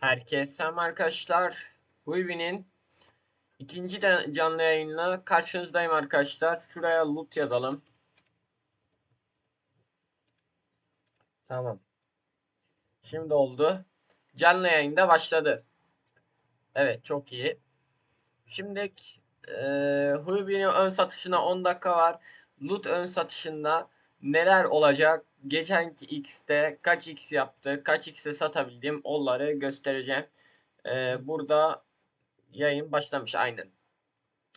Herkese selam arkadaşlar. Huibi'nin ikinci de canlı yayınla karşınızdayım arkadaşlar. Şuraya loot yazalım. Tamam. Şimdi oldu. Canlı yayında başladı. Evet çok iyi. Şimdi eee Huibi'nin ön satışına 10 dakika var. Loot ön satışında neler olacak? Geçenki X'te kaç X yaptı? Kaç X'e satabildim? Onları göstereceğim. Ee, burada yayın başlamış aynen.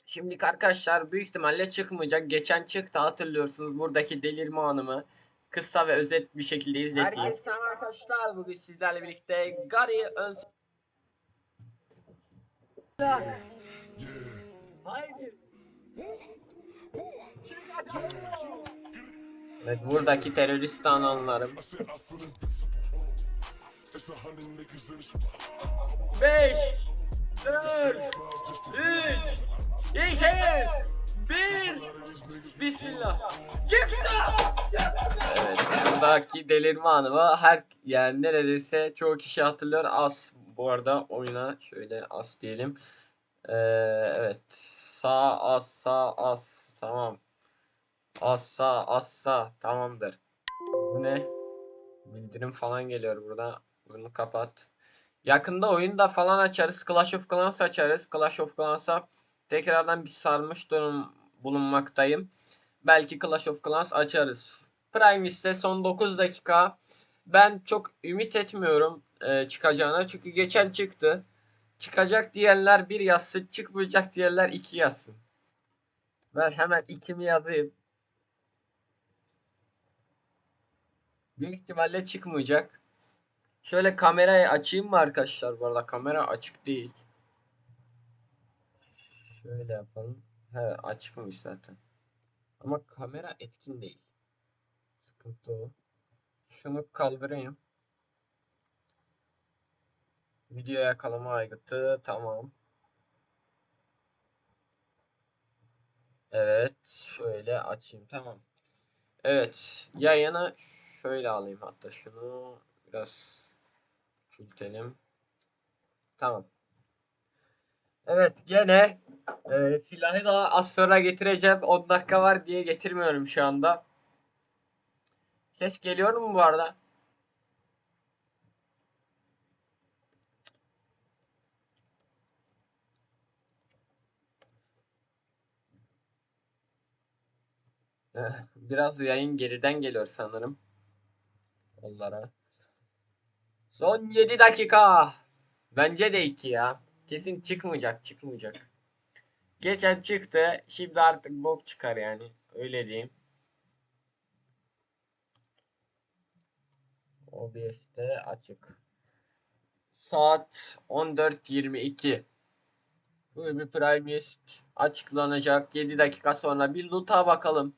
Şimdi arkadaşlar büyük ihtimalle çıkmayacak. Geçen çıktı hatırlıyorsunuz. Buradaki delirme anımı kısa ve özet bir şekilde izleteyim. Herkese arkadaşlar. Bugün sizlerle birlikte Gary ön Haydi. Evet buradaki terörist ananlarım. 5 4 3 2 1 Bismillah. Çıktı. Evet buradaki delirme anımı her yani neredeyse çoğu kişi hatırlıyor. As bu arada oyuna şöyle as diyelim. Ee, evet sağ as sağ as tamam. Assa assa tamamdır. Bu ne? Bildirim falan geliyor burada. Bunu kapat. Yakında oyunda falan açarız. Clash of Clans açarız. Clash of Clans'a tekrardan bir sarmış durum bulunmaktayım. Belki Clash of Clans açarız. Prime ise son 9 dakika. Ben çok ümit etmiyorum e, çıkacağına. Çünkü geçen çıktı. Çıkacak diyenler bir yazsın. Çıkmayacak diyenler iki yazsın. Ben hemen ikimi yazayım. Büyük ihtimalle çıkmayacak. Şöyle kamerayı açayım mı arkadaşlar? Bu arada kamera açık değil. Şöyle yapalım. He açıkmış zaten. Ama kamera etkin değil. Sıkıntı o. Şunu kaldırayım. Video yakalama aygıtı tamam. Evet şöyle açayım tamam. Evet yayını şöyle alayım hatta şunu biraz küçültelim. Tamam. Evet gene e, silahı da az sonra getireceğim. 10 dakika var diye getirmiyorum şu anda. Ses geliyor mu bu arada? Biraz yayın geriden geliyor sanırım. Onlara. Son 7 dakika. Bence de 2 ya. Kesin çıkmayacak çıkmayacak. Geçen çıktı. Şimdi artık bok çıkar yani. Öyle diyeyim. OBS'te açık. Saat 14.22. Bu bir Primist açıklanacak. 7 dakika sonra bir loot'a bakalım.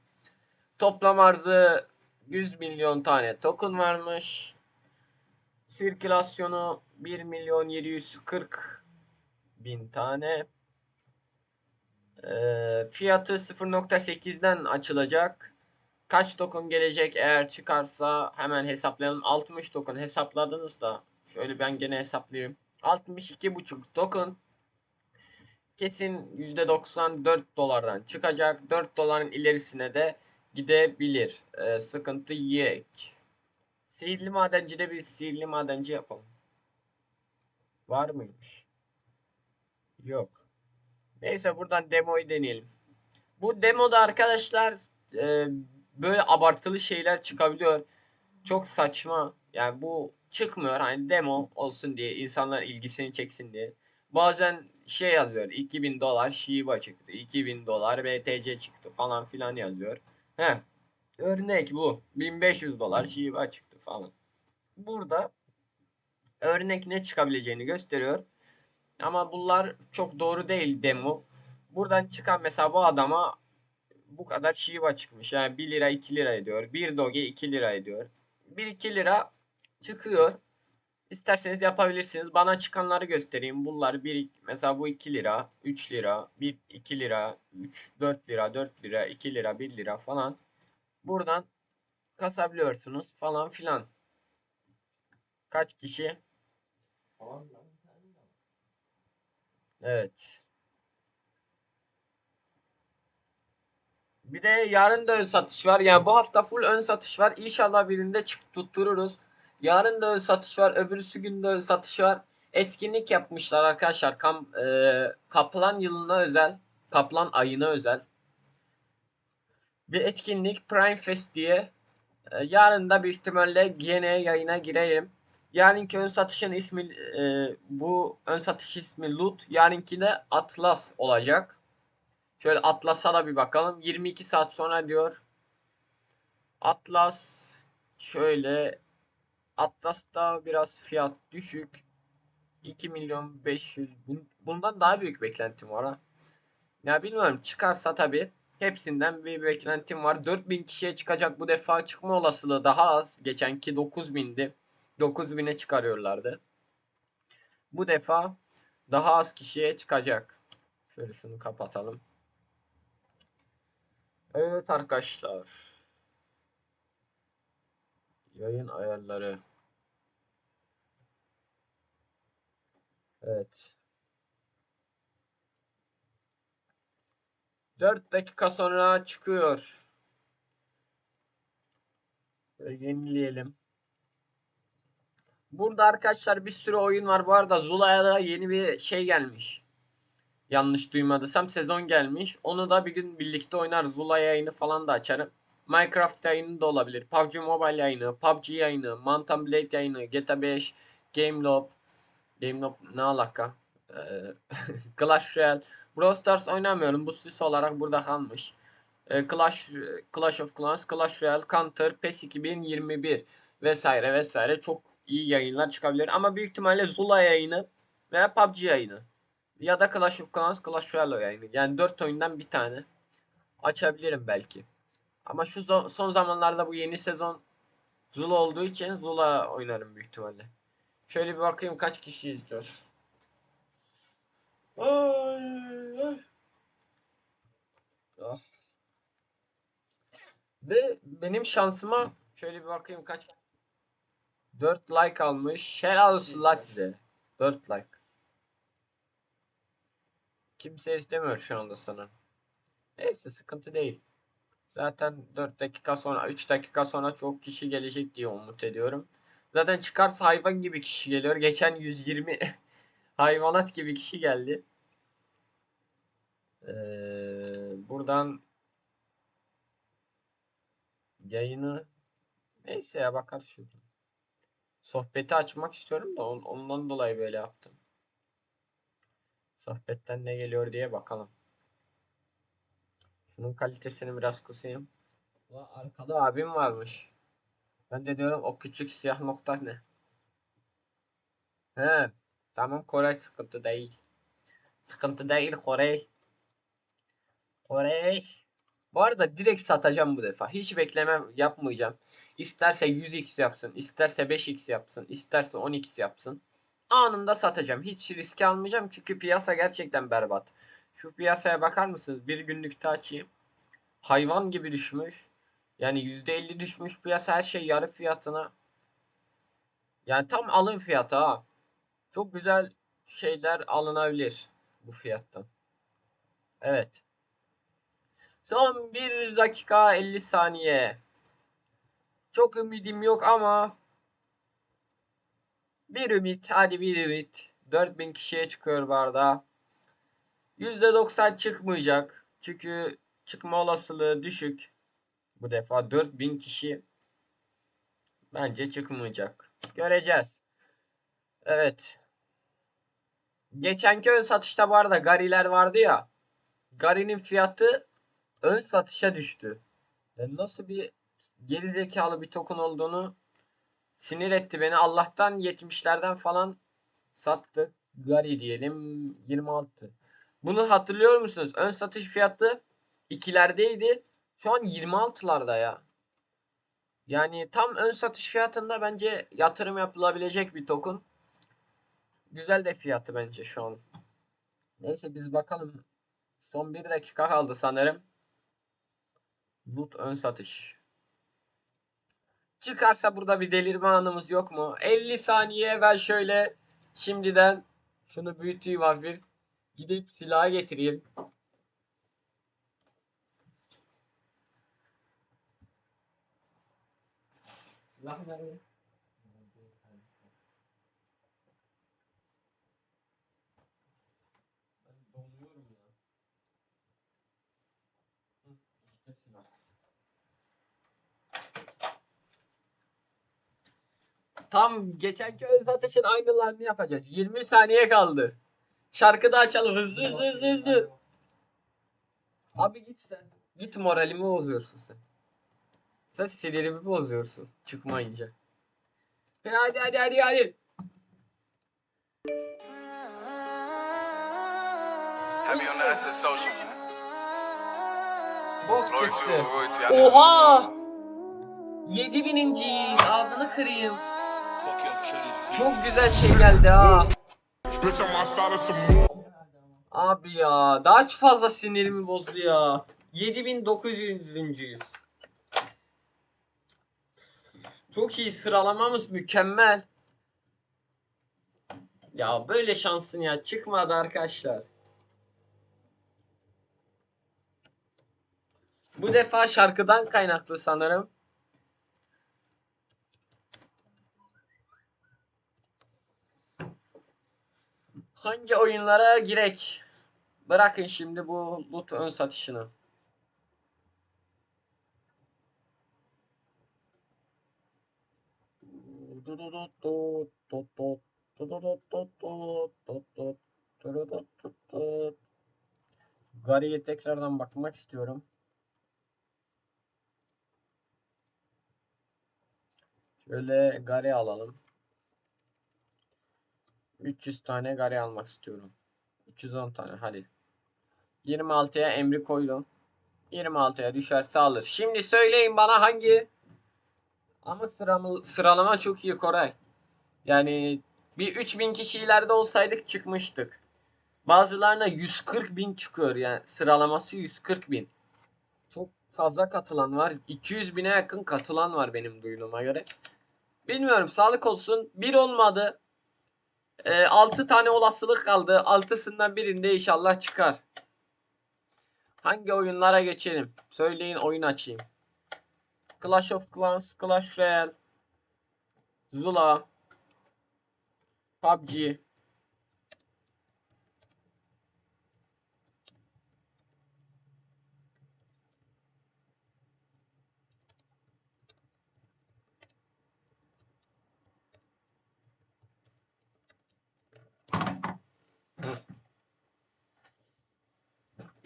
Toplam arzı 100 milyon tane token varmış. Sirkülasyonu 1 milyon 740 bin tane. Ee, fiyatı 0.8'den açılacak. Kaç token gelecek eğer çıkarsa hemen hesaplayalım. 60 token hesapladınız da şöyle ben gene hesaplayayım. 62.5 token kesin %94 dolardan çıkacak. 4 doların ilerisine de gidebilir. Ee, sıkıntı yok. Sihirli madencide bir sihirli madenci yapalım. Var mıymış? Yok. Neyse buradan demoyu deneyelim. Bu demoda arkadaşlar e, böyle abartılı şeyler çıkabiliyor. Çok saçma. Yani bu çıkmıyor. Hani demo olsun diye insanlar ilgisini çeksin diye. Bazen şey yazıyor. 2000 dolar Shiba çıktı. 2000 dolar BTC çıktı falan filan yazıyor. He. Örnek bu. 1500 dolar Shiba çıktı falan. Burada örnek ne çıkabileceğini gösteriyor. Ama bunlar çok doğru değil demo. Buradan çıkan mesela bu adama bu kadar Shiba çıkmış. Yani 1 lira 2 lira ediyor. 1 Doge 2 lira ediyor. 1-2 lira çıkıyor. İsterseniz yapabilirsiniz. Bana çıkanları göstereyim. Bunlar bir mesela bu 2 lira, 3 lira, 1 2 lira, 3 4 lira, 4 lira, 2 lira, 1 lira falan. Buradan kasabiliyorsunuz falan filan. Kaç kişi? Evet. Bir de yarın da ön satış var. Yani bu hafta full ön satış var. İnşallah birinde çık tuttururuz. Yarın da satış var. Öbürsü gün de satış var. Etkinlik yapmışlar arkadaşlar. Kam, e, Kaplan yılına özel. Kaplan ayına özel. Bir etkinlik Prime Fest diye. E, yarın da büyük ihtimalle gene yayına gireyim. Yarınki ön satışın ismi e, bu ön satış ismi Loot. Yarınki de Atlas olacak. Şöyle Atlas'a da bir bakalım. 22 saat sonra diyor. Atlas şöyle Atlas'ta biraz fiyat düşük. 2 milyon 500 Bun- bundan daha büyük beklentim var ha. Ya bilmiyorum çıkarsa tabi hepsinden bir beklentim var. 4000 kişiye çıkacak bu defa çıkma olasılığı daha az. Geçenki 9000'di. 9000'e çıkarıyorlardı. Bu defa daha az kişiye çıkacak. Şöyle şunu kapatalım. Evet arkadaşlar. Yayın ayarları. Evet. 4 dakika sonra çıkıyor. Böyle yenileyelim. Burada arkadaşlar bir sürü oyun var. Bu arada Zula'ya da yeni bir şey gelmiş. Yanlış duymadıysam sezon gelmiş. Onu da bir gün birlikte oynarız. Zula yayını falan da açarım. Minecraft yayını da olabilir. PUBG Mobile yayını, PUBG yayını, Mountain Blade yayını, GTA 5, Gamelob. Gamelob ne alaka? Ee, Clash Royale. Brawl Stars oynamıyorum. Bu süs olarak burada kalmış. Ee, Clash, Clash of Clans, Clash Royale, Counter, PES 2021 vesaire vesaire çok iyi yayınlar çıkabilir. Ama büyük ihtimalle Zula yayını veya PUBG yayını. Ya da Clash of Clans, Clash Royale yayını. Yani 4 oyundan bir tane açabilirim belki. Ama şu son zamanlarda bu yeni sezon Zula olduğu için Zula oynarım büyük ihtimalle. Şöyle bir bakayım kaç kişi izliyor. Ah. Ve benim şansıma şöyle bir bakayım kaç 4 like almış. Helal olsun la size. 4 like. Kimse istemiyor şu anda sana. Neyse sıkıntı değil. Zaten 4 dakika sonra 3 dakika sonra çok kişi gelecek diye umut ediyorum. Zaten çıkarsa hayvan gibi kişi geliyor. Geçen 120 hayvanat gibi kişi geldi. Ee, buradan yayını neyse ya bakar şurada. Sohbeti açmak istiyorum da on- ondan dolayı böyle yaptım. Sohbetten ne geliyor diye bakalım. Şunun kalitesini biraz kısayım. Ulan arkada abim varmış. Ben de diyorum o küçük siyah nokta ne? He. Tamam Kore sıkıntı değil. Sıkıntı değil Kore. Kore. Bu arada direkt satacağım bu defa. Hiç bekleme yapmayacağım. İsterse 100x yapsın, isterse 5x yapsın, isterse 10x yapsın. Anında satacağım. Hiç riske almayacağım çünkü piyasa gerçekten berbat. Şu piyasaya bakar mısınız? Bir günlükte açayım. Hayvan gibi düşmüş. Yani %50 düşmüş piyasa her şey yarı fiyatına. Yani tam alım fiyatı ha. Çok güzel şeyler alınabilir bu fiyattan. Evet. Son 1 dakika 50 saniye. Çok ümidim yok ama bir ümit hadi bir ümit. 4000 kişiye çıkıyor barda. %90 çıkmayacak. Çünkü çıkma olasılığı düşük. Bu defa 4000 kişi bence çıkmayacak. Göreceğiz. Evet. Geçenki ön satışta bu arada Gariler vardı ya. Gari'nin fiyatı ön satışa düştü. Yani nasıl bir gerizekalı bir token olduğunu sinir etti beni. Allah'tan 70'lerden falan sattı. Gari diyelim 26. Bunu hatırlıyor musunuz? Ön satış fiyatı 2'lerdeydi. Şu an 26'larda ya. Yani tam ön satış fiyatında bence yatırım yapılabilecek bir token. Güzel de fiyatı bence şu an. Neyse biz bakalım. Son bir dakika kaldı sanırım. Loot ön satış. Çıkarsa burada bir delirme anımız yok mu? 50 saniye ben şöyle Şimdiden şunu büyüteyim hafif. Gidip silahı getireyim. Silah nerede? Ben donuyorum ya. Hı, işte silah. Tam geçenki öz ateşin aynılarını yapacağız. 20 saniye kaldı. Şarkı da açalım hızlı hızlı hızlı hızlı. Abi git sen. Git moralimi bozuyorsun sen. Sen sinirimi bozuyorsun çıkmayınca. Hadi hadi hadi hadi. Social. Bok çıktı. Oha! 7000. ağzını kırayım. Çok güzel şey geldi ha. Abi ya daha fazla sinirimi bozdu ya. 7900. Çok iyi sıralamamız mükemmel. Ya böyle şansın ya çıkmadı arkadaşlar. Bu defa şarkıdan kaynaklı sanırım. Hangi oyunlara girek? Bırakın şimdi bu loot ön satışını. Gary'e tekrardan bakmak istiyorum. Şöyle Gary alalım. 300 tane Gary almak istiyorum. 310 tane hadi. 26'ya emri koydum. 26'ya düşerse alır. Şimdi söyleyin bana hangi ama sıramı, sıralama çok iyi Koray. Yani bir 3000 kişi ileride olsaydık çıkmıştık. Bazılarına 140 bin çıkıyor yani sıralaması 140 bin. Çok fazla katılan var. 200 bine yakın katılan var benim duyduğuma göre. Bilmiyorum sağlık olsun. Bir olmadı. 6 tane olasılık kaldı. 6'sından birinde inşallah çıkar. Hangi oyunlara geçelim? Söyleyin oyun açayım. Clash of Clans, Clash Royale, Zula, PUBG.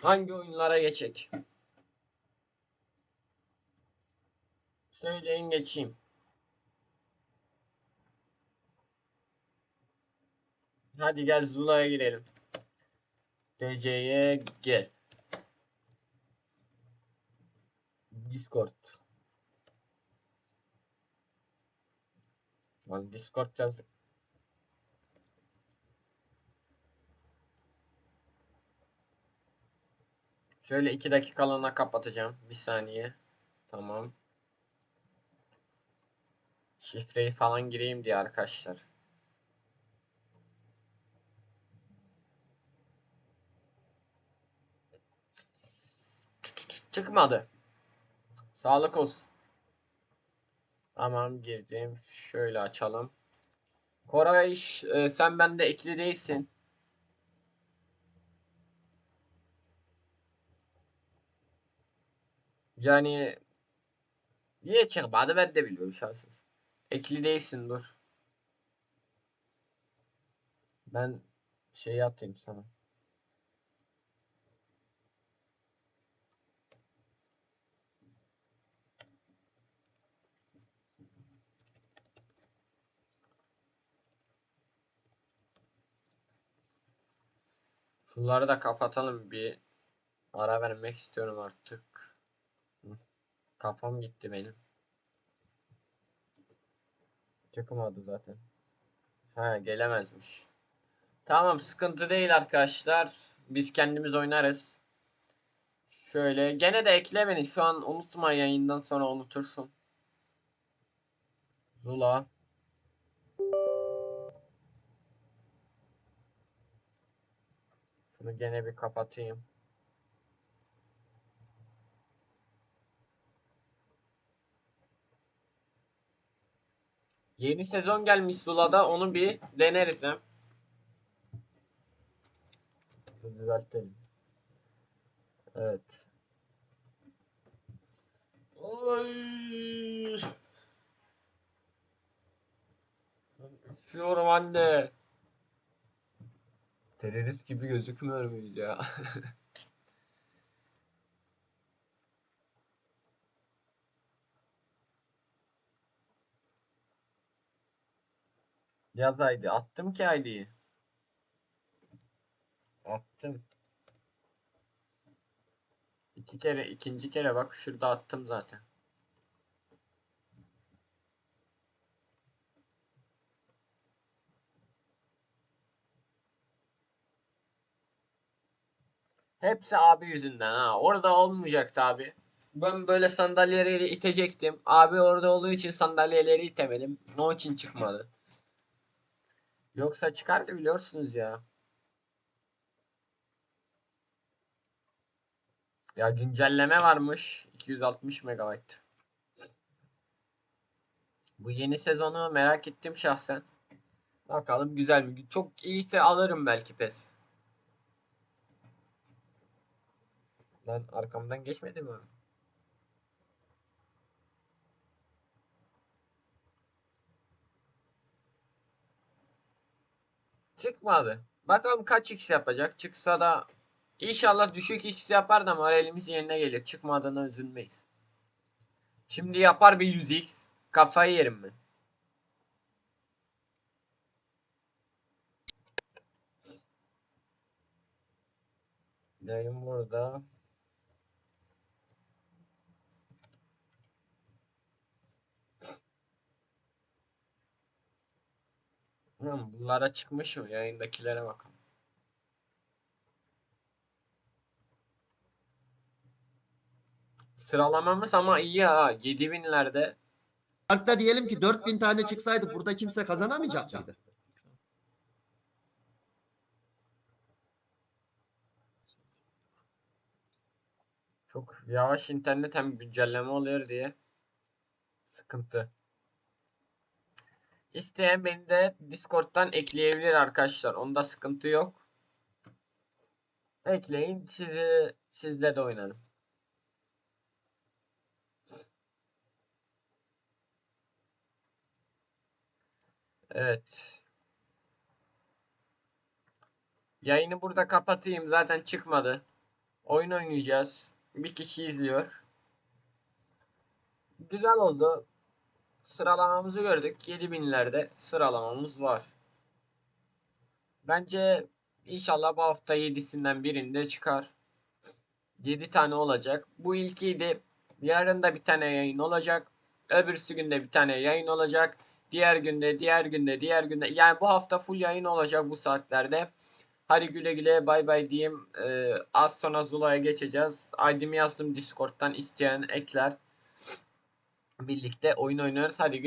Hangi oyunlara geçecek? Söyleyin geçeyim. Hadi gel Zula'ya girelim. DC'ye gel. Discord. Lan Discord yazdık. Şöyle iki dakikalığına kapatacağım. Bir saniye. Tamam. Şifreyi falan gireyim diye arkadaşlar. Çıkmadı. Sağlık olsun. Tamam girdim. Şöyle açalım. Koray e, sen bende ekli değilsin. Yani niye çıkmadı ben de bilmiyorum şanssız. Ekli değilsin dur. Ben şey atayım sana. Şunları da kapatalım bir ara vermek istiyorum artık. Kafam gitti benim. Takım adı zaten. Ha gelemezmiş. Tamam sıkıntı değil arkadaşlar. Biz kendimiz oynarız. Şöyle gene de ekle beni şu an unutma yayından sonra unutursun. Zula. Bunu gene bir kapatayım. Yeni sezon gelmiş Zula'da onu bir deneriz hem. Düzeltelim. Evet. Ay. Üşüyorum anne. Terörist gibi gözükmüyor muyuz ya? Yaz ID. Attım ki ID'yi. Attım. İki kere, ikinci kere bak şurada attım zaten. Hepsi abi yüzünden ha. Orada olmayacaktı abi. Ben böyle sandalyeleri itecektim. Abi orada olduğu için sandalyeleri itemedim. O için çıkmadı. Yoksa çıkardı biliyorsunuz ya. Ya güncelleme varmış. 260 MB. Bu yeni sezonu merak ettim şahsen. Bakalım güzel mi? Çok iyiyse alırım belki pes. Lan arkamdan geçmedi mi? Çıkmadı. Bakalım kaç x yapacak. Çıksa da inşallah düşük x yapar da moralimiz yerine gelir. Çıkmadığına üzülmeyiz. Şimdi yapar bir 100x. Kafayı yerim ben. Yayın burada. Bunlara çıkmış mı? Yayındakilere bakalım. Sıralamamız ama iyi ha. 7000'lerde. Hatta diyelim ki 4000 tane çıksaydı burada kimse kazanamayacak mıydı? Çok yavaş internet hem güncelleme oluyor diye. Sıkıntı. İsteyen beni de Discord'dan ekleyebilir arkadaşlar. Onda sıkıntı yok. Ekleyin sizi sizle de oynarım. Evet. Yayını burada kapatayım. Zaten çıkmadı. Oyun oynayacağız. Bir kişi izliyor. Güzel oldu. Sıralamamızı gördük. 7000'lerde sıralamamız var. Bence inşallah bu hafta 7'sinden birinde çıkar. 7 tane olacak. Bu ilkiydi. Yarın da bir tane yayın olacak. Öbürsü günde bir tane yayın olacak. Diğer günde, diğer günde, diğer günde. Yani bu hafta full yayın olacak bu saatlerde. Hadi güle güle bay bay diyeyim. Ee, az sonra Zula'ya geçeceğiz. ID'mi yazdım Discord'dan isteyen ekler. Birlikte oyun oynarız. Hadi güle